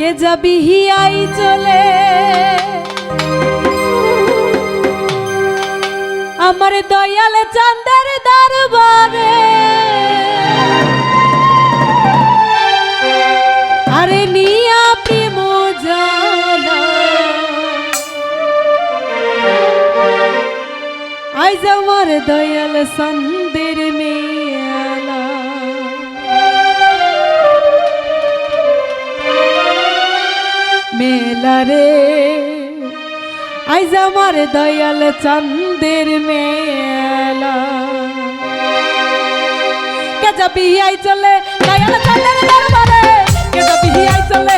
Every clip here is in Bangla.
কে যাবি হিয়াই চলে? আমার দয়াল চান্দের দরবারে। আরে নিয়া প্রেম আইজ আমার দয়াল সন্দের মেলা মেলা রে। আইজ আমার দয়াল চন্দের মেলা। কে যাবি আই চলে? দয়াল চন্দের দরবারে। কে যাবি আই চলে?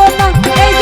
জীবন এই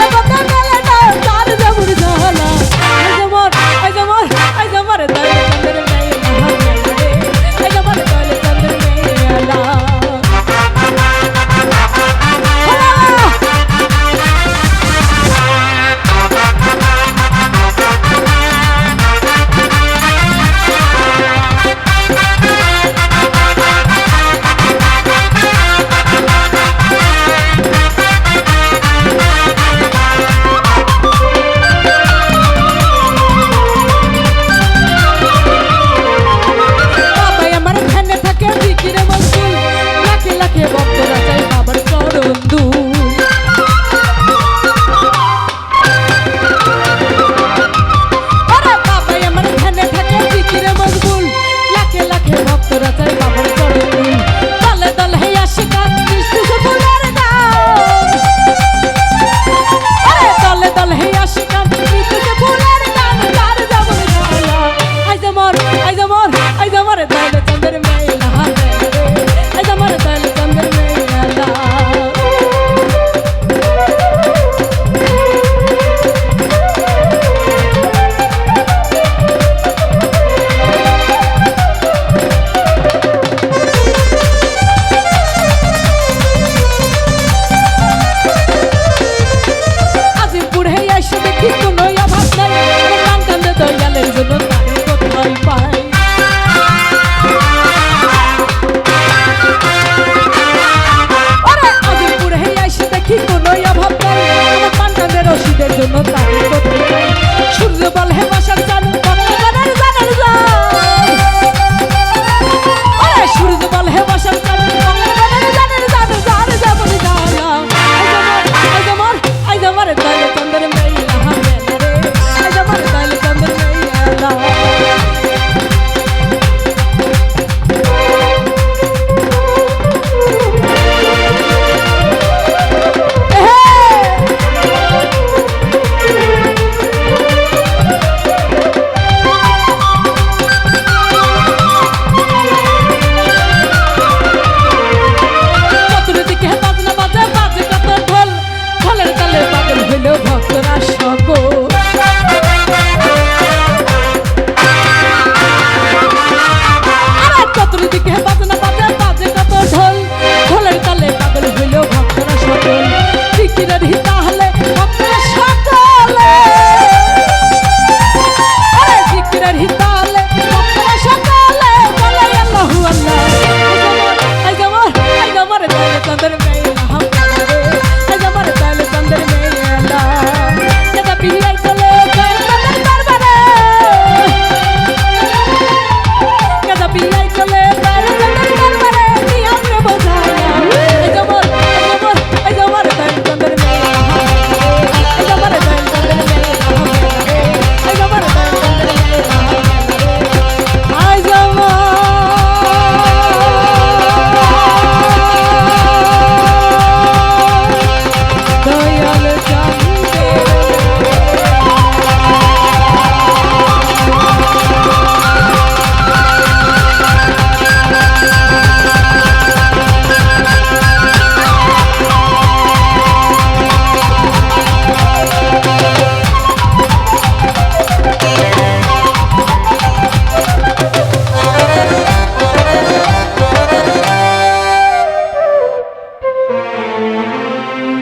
চিরদিন তাহলে আমরা সকলে। জিকিরের হিতালে আমরা সকলে। বলে আল্লাহু আল্লাহ। আই গমর আই গমর আই গমর